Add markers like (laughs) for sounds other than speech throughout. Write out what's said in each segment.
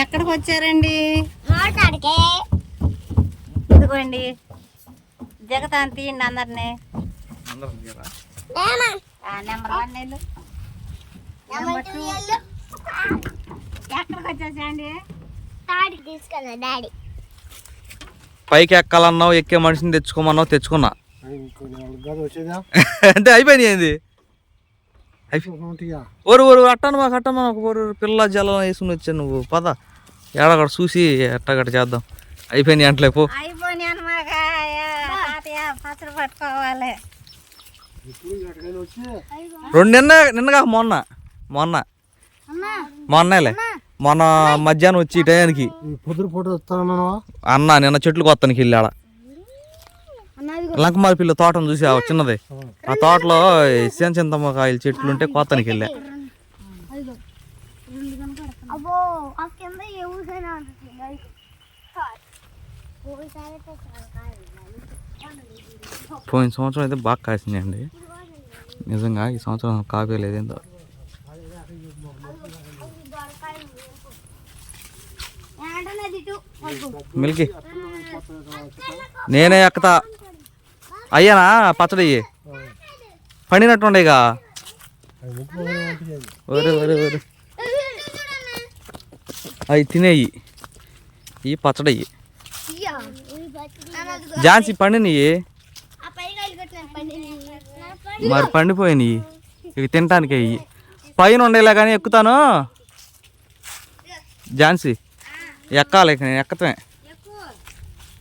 ఎక్కడికి వచ్చారండి ఇదిగోండి. దిగతాను తీయండి అందరినీ. నెంబర్ వన్ ఎక్కడికి వచ్చేసండి పైకి ఎక్కాలన్నావు ఎక్కే మనిషిని తెచ్చుకోమన్నావు తెచ్చుకున్నా. (laughs) అంటే అయిపోయింది ఓరు ఓరు అట్టను మాకు అట్టను మాకు ఓరు పిల్ల జలం వేసుకుని వచ్చా నువ్వు. పద. ఏడగడ చూసి ఎట్టగట్ట చేద్దాం. అయిపోయింది అంటలే పో. రెండు నిన్న నిన్నగా మొన్న. మొన్న. మొన్నలే. మొన్న మధ్యాహ్నం వచ్చి టయానికి. అన్న నిన్న చెట్లు కొత్తనికి వెళ్ళాడ లంకమారి పిల్ల తోటను చూసి ఆ చిన్నది. ఆ. తోటలో చిన్న చింతమ్మ కాయల చెట్లు ఉంటే కొత్తనికి వెళ్ళా. పోయిన సంవత్సరం అయితే బాగా కాసిందండి నిజంగా ఈ సంవత్సరం కాపీ లేదేందో. మిల్కి. నేనే ఎక్కతా. అయ్యానా పచ్చడి. పండినట్టుండేగా. అవి ఒరే ఒరే ఒరే. అవి తినేయి. ఈ పచ్చడి. జాన్సీ ఝాన్సీ మరి పండిపోయినాయి. ఇవి తినటానికి అయ్యి పైన ఉండేలా కానీ ఎక్కుతాను. ఝాన్సీ ఎక్కాలి నేను ఎక్కతమే.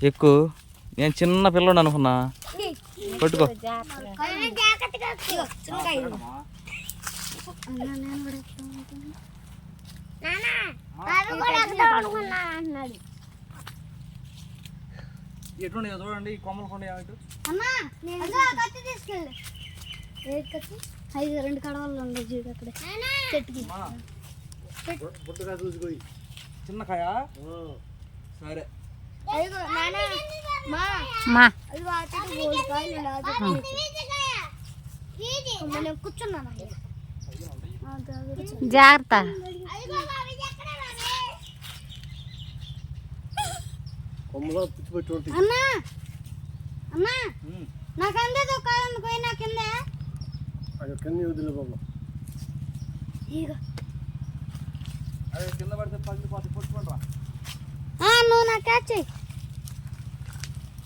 ఎక్కు. నేను చిన్న పిల్లడు అనుకున్నా. పట్టుకో. చూడండి కొమ్మలు కొండ అమ్మా నేను కత్తి తీసుకెళ్ళి ఏ కత్తి ఐదు రెండు కడవలు ఉండవు చూడు అక్కడ చెట్టుకి పుట్టగా చూసుకోయి. చిన్న కాయ? సరే. మా. జాగ్రత్త. కొమ్మలో పిచ్చి పెట్టి అన్నా అన్నా నాకు అందదు కాదు అందుకు నా కింద? అది కింద వదిలే బాబు. అదే కింద పడితే పగిలిపోతే కొట్టుకుంటా ఆ, నువ్వు నా క్యాచ్ చెయ్యి ఆడినా అసలు చివరికి బాబు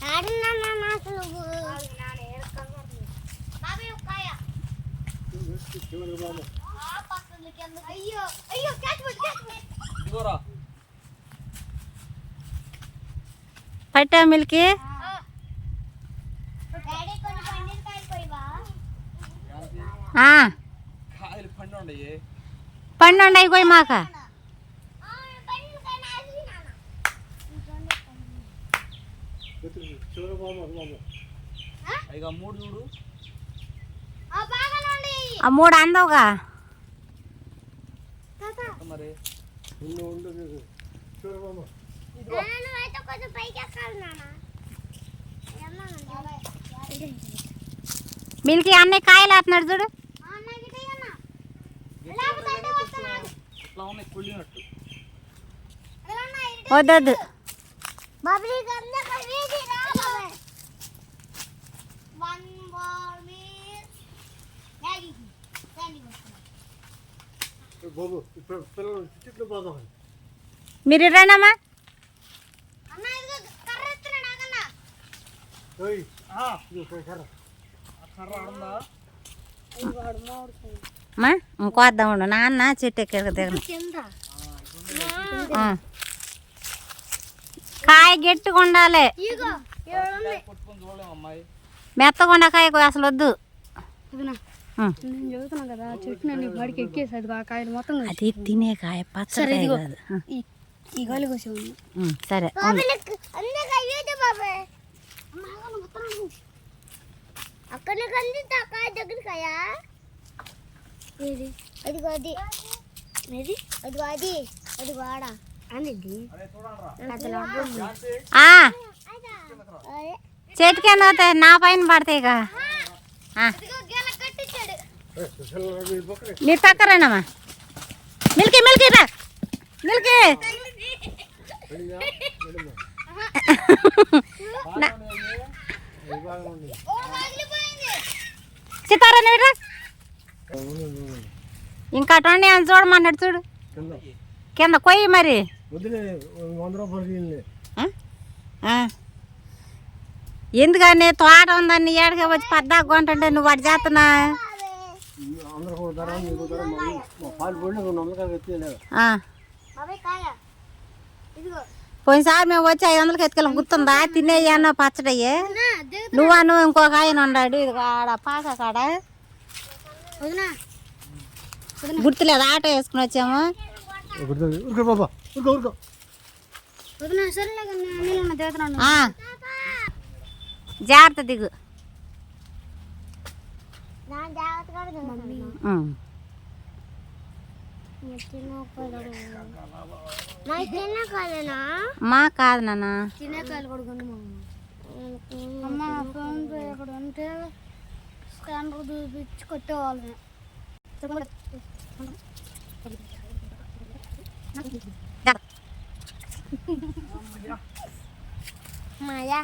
అయ్యో అయ్యో క్యాచ్ పట్టు క్యాచ్ పట్టు ఇదిగోరా పట్టా మిల్కి డాడీ కొన్ని పండిన కాయలు పోయివా ఆ, కాయలు పండు ఉండయి పండు ఉండయి పోయి మాక పండిన కాయ నాది నాన్న చివరి బాబు అది బాబు ఇక మూడు చూడు. ఆ మూడు అందవుగా? మరి? ఉండు కొంచెం పైకి ఎక్కాలి నాన్న. మిల్కి అన్ని కాయలు వేస్తున్నాడు చూడు. వద్దొద్దు. రా బాబే one ball miss daddy daddy ఏ బాబు ఇప్పుడు పిల్లలు చెట్లు పోదాం మీరు కర్ర. అమ్మా ఇంకోద్దాం ఉండు. నాన్న చెట్టు ఎక్కడికి దిగను కింద. ఆ. కాయ గట్టిగా ఉండాలి. అమ్మాయి మెత్తగా కాయ అసలు వద్దు. నేను కదా చెట్టు నన్ను బడికి ఎక్కేసి అది ఆ కాయలు మొత్తం అది తినే కాయ పచ్చడి. ఈ గాలి కోసి ఉంది. ఉమ్, సరే అక్కడ కాయ ఏది? అదిగో అది. ఏది? అది. అనేది అవుతాయి? నా పైన పడతాయి ఇక ఆ. కట్టించాడు ఏ, మీరు మిల్కీ మిల్కీ రా. మిల్కీ. ఇంకా అటువంటి అని చూడమన్నాడు చూడు. కింద కొయ్యి మరి. ఎందుకని తోట ఉందని ఏడగా వచ్చి పద్దాకు కొంటుంటే నువ్వు వాడు చేస్తున్నా పోయినసారి మేము వచ్చి ఐదు వందలకి ఎత్తుకెళ్ళి. గుర్తుందా? తినేయన్న పచ్చడయ్యే. దిగు నువ్వు ఇంకొక ఆయన ఉన్నాడు. ఇది ఆడ పాక కాడ. గుర్తులేదు? ఆటో వేసుకుని వచ్చాము. ఊరికే బాబా ఊరుకో ఊరుకో వదినా సరేలే కానీ నీళ్ళు దిగుతున్నాను ఆ. జాగ్రత్త దిగు నా జాగ్రత్తగా మమ్మీ ఉమ్. నా తిన్న కాయనా మా కాదు నాన్న. తినే కాయలు కూడా కొను అమ్మ. ఫోన్ పే అక్కడ ఉంటే స్కానర్ చూపించి కొట్టేవాళ్ళని మాయా?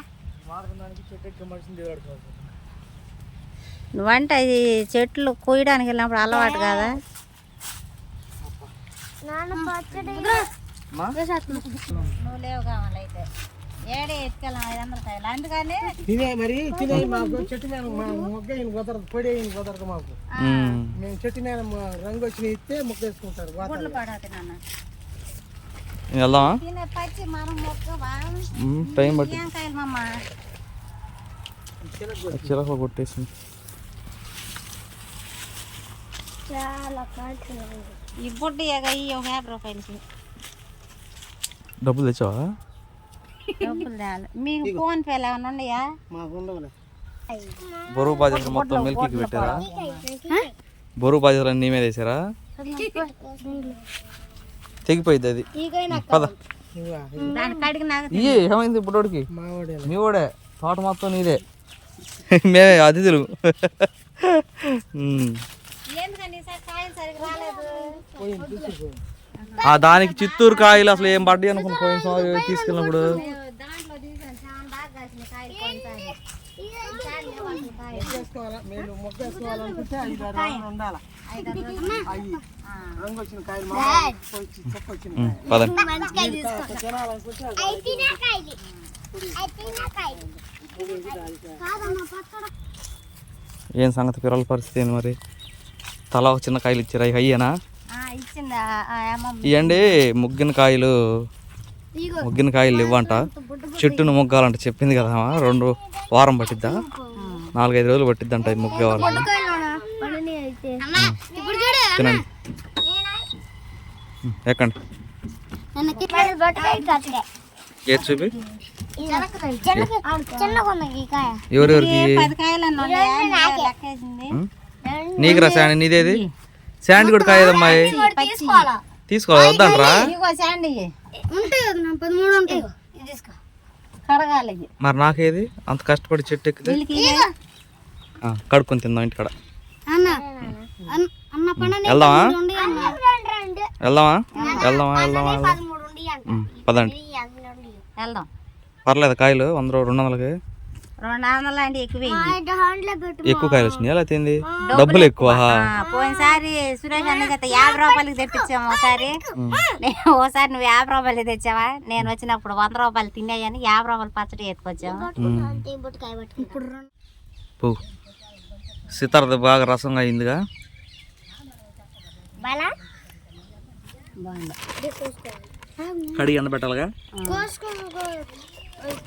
నువ్వంటే ఇది చెట్లు కోయడానికి వెళ్ళినప్పుడు అలవాటు కదా? నువ్వు లేవు కావాలైతే ఏడే ఎత్తుకెళ్ళాం ఐదు వందల కాయలు. అందుకని తినే మరి తినే మాకు చెట్టు మీద మొగ్గ ఈయన కుదరదు పొడి ఈయన కుదరదు మాకు. మేము చెట్టు మీద రంగు వచ్చిన ఇస్తే మొక్క వేసుకుంటారు గుడ్లు పడవుతుంది నాన్న. వెళ్దామా? తినే పచ్చి మనం మొక్క బాగా ఉమ్, టైం పట్టి ఏం కాయలు మమ్మ చిరక కొట్టేసి చాలా కాల్చిన యాభై రూపాయలకి. డబ్బులు తెచ్చావా? డబ్బులు తేవాలి మీకు ఫోన్ పేలు ఏమైనా ఉన్నాయా? మాకు ఉండవులే. బరువు బాధ్యతలు మొత్తం మిల్కీకి పెట్టారా? బరువు బాధ్యతలు నీ మీద వేసారా? తెగిపోయింది అది. పద. ఇయ్యి ఏమైంది బుడ్డోడికి? మా వాడే తోట మొత్తం నీదే. (laughs) మేమే అతిథులు. (laughs) ఆ దానికి చిత్తూరు కాయలు అసలు ఏం పడ్డాయి అనుకుని పోయినసారి తీసుకెళ్ళినప్పుడు. ఏం సంగతి పిల్లల పరిస్థితి ఏంది మరి? తల ఒక చిన్న కాయలు ఇచ్చారు? అవి అయ్యేనా? ఇవ్వండి ముగ్గిన కాయలు. ముగ్గిన కాయలు ఇవ్వంట. చెట్టును ముగ్గాలంట చెప్పింది కదా. రెండు వారం పట్టిద్దా? నాలుగైదు రోజులు పట్టిద్దంట ముగ్గేవాళ్ళని ఇప్పుడు చూడు తినండి. ఎక్కండి. ఏది చూపి? ఈ ఎవరెవరికి? నీకు రా శాండీ నీదేది? శాండీ కూడా కాయదమ్మాయి తీసుకోవాలా? ఇది. మరి నాకేది? అంత కష్టపడి చెట్టు ఎక్కితే? కడుక్కొని తిందాం ఇంటికాడ. అన్న అన్న- అన్న. పన్న వెళ్దామా? వెళ్దామా? వెళ్దామా? వెళ్దామా పదండి. వెళ్దాం. పర్లేదు కాయలు వంద రెండు వందలకి. రెండు వందలు అంటే ఎక్కువ కాయలు వచ్చినాయి అలా తింది డబ్బులు ఎక్కువ. ఆ, పోయినసారి సురేష్ అన్న చేత యాభై రూపాయలకి తెప్పించాము ఒకసారి. నేను ఓసారి నువ్వు యాభై రూపాయలకి తెచ్చావా? నేను వచ్చినప్పుడు వంద రూపాయలు తిన్నాయని యాభై రూపాయలు పచ్చడి ఎత్తుకొచ్చాము పో. సితారది బాగా రసంగా అయిందిగా. బాలా? కడిగి ఎండబెట్టాలిగా? కోసుకో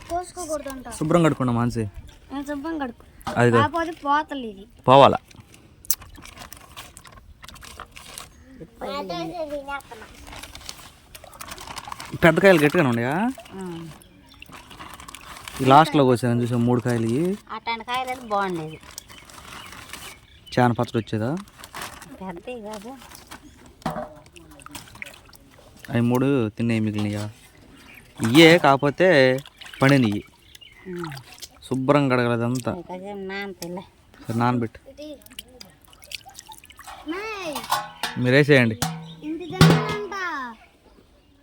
కోసుకోకూడదంట శుభ్రం కడుకున్నా మాన్సి శుభ్రం కడుపు అది కాకపోతే పోతలు ఇది. పోవాలా? పెద్ద కాయలు గట్టిగానే ఉన్నాయా? ఈ లాస్ట్లో వచ్చాను చూసాం మూడు కాయలు. అట్లాంటి బాగుండేది. చాలా పచ్చడి వచ్చేదా? పెద్దవి కాదు. అవి మూడు తిన్నాయి మిగిలినయా? ఇయ్యే కాకపోతే పండినవి శుభ్రం కడగలేదంతా సరే నానబెట్టు. మీరేసేయండి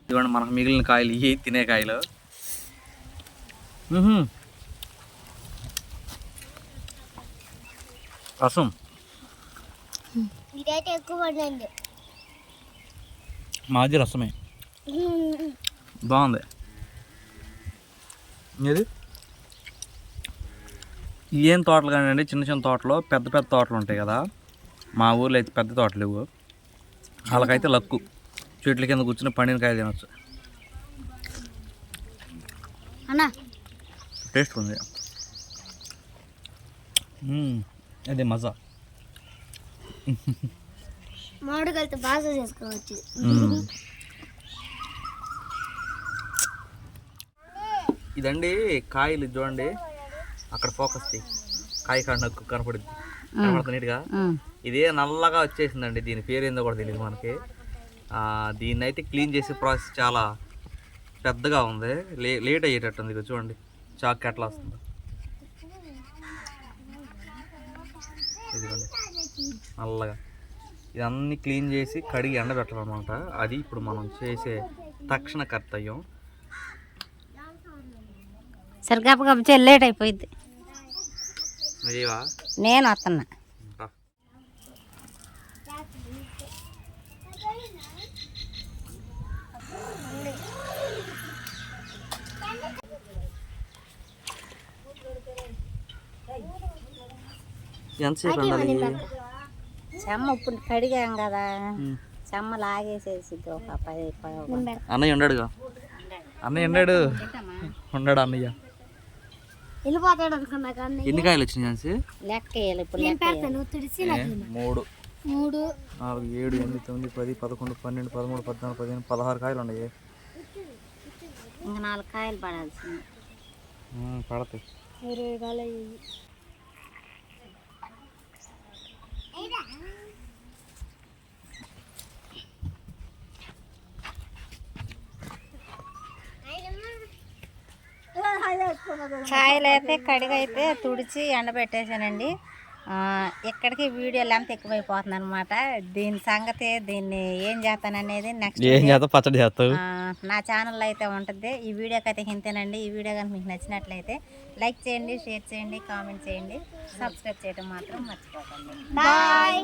ఇదిగోండి మనకు మిగిలిన కాయలు ఇవి తినే కాయలు. రసం. ఇదైతే ఎక్కువ మాది రసమే. బాగుంది. ఇది ఏం తోటలు కానివ్వండి చిన్న చిన్న తోటలో పెద్ద పెద్ద తోటలు ఉంటాయి కదా. మా ఊర్లో అయితే పెద్ద తోటలు ఇవ్వు. వాళ్ళకైతే లక్కు. చెట్ల కింద కూర్చుని పండిన కాయ తినొచ్చు. అన్న. టేస్ట్ ఉంది. అదే మజా. మామిడికాయలతో బాగా చేసుకోవచ్చు. ఇదండి కాయలు చూడండి. అక్కడ ఫోకస్ కాయ కాడ నక్కు కనపడుద్ది. కనపడుతుంది నీట్గా. ఇదే నల్లగా వచ్చేసిందండి. దీని పేరు ఏందో కూడా తెలియదు మనకి. దీన్ని అయితే క్లీన్ చేసే ప్రాసెస్ చాలా పెద్దగా ఉంది. లే లేట్ అయ్యేటట్టుంది. ఇది చూడండి. చాక్ ఎట్లా వస్తుంది. ఇదిగోండి. నల్లగా. ఇదన్నీ క్లీన్ చేసి కడిగి ఎండబెట్టాలన్నమాట. అది ఇప్పుడు మనం చేసే తక్షణ కర్తవ్యం. సరే గప్ప లేట్ అయిపోయింది. నేను వస్తున్నా. ఎంతసేపు ఉండాలి? చెమ్మ ఇప్పుడు కడిగాం కదా. చెమ్మ లాగేసేసి ఒక పది- అన్నయ్య ఉన్నాడుగా అన్నయ్య ఉన్నాడు. ఉన్నాడు అన్నయ్య? వెళ్ళిపోతాడు అనుకున్నా కానీ ఎన్ని కాయలు వచ్చినాయి ఝాన్సీ లెక్క వేయాలి ఇప్పుడు లెక్క వేయాలి. నువ్వు తుడిచి ఏ, మూడు మూడు నాలుగు ఏడు ఎనిమిది తొమ్మిది పది పదకొండు పన్నెండు పదమూడు పద్నాలుగు పదిహేను పదహారు కాయలు ఉన్నాయి ఇంకా నాలుగు కాయలు పడాల్సింది ఉమ్, పడతాయి ఇరవై కాలు కాయలు అయితే కడిగైతే తుడిచి ఎండబెట్టేసానండి ఆ, ఇక్కడికి వీడియో లెంత్ ఎక్కువైపోతుంది అనమాట దీని సంగతి దీన్ని ఏం చేస్తాననేది నెక్స్ట్ ఏం చేస్తావు పచ్చడి చేస్తావు. నా ఛానల్లో అయితే ఉంటుంది. ఈ వీడియోకి అయితే ఇంతేనండి ఈ వీడియో కనుక మీకు నచ్చినట్లయితే లైక్ చేయండి షేర్ చేయండి కామెంట్ చేయండి. సబ్స్క్రైబ్ చేయడం మాత్రం మర్చిపోకండి. బాయ్.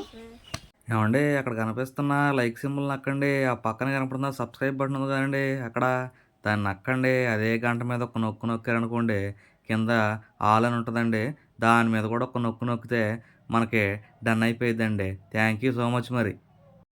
ఏమండి అక్కడ కనిపిస్తున్న లైక్ సింబల్ నక్కండి. ఆ పక్కన కనపడుతున్న సబ్స్క్రైబ్ బటన్ ఉంది కదండి. అక్కడ దాన్ని నక్కండి అదే గంట మీద ఒక నొక్కు నొక్కారనుకోండి కింద ఆల్ అని ఉంటుందండి దాని మీద కూడా ఒక నొక్కు నొక్కితే మనకి డన్ అయిపోయిద్దండి. థ్యాంక్ యూ సో మచ్ మరి.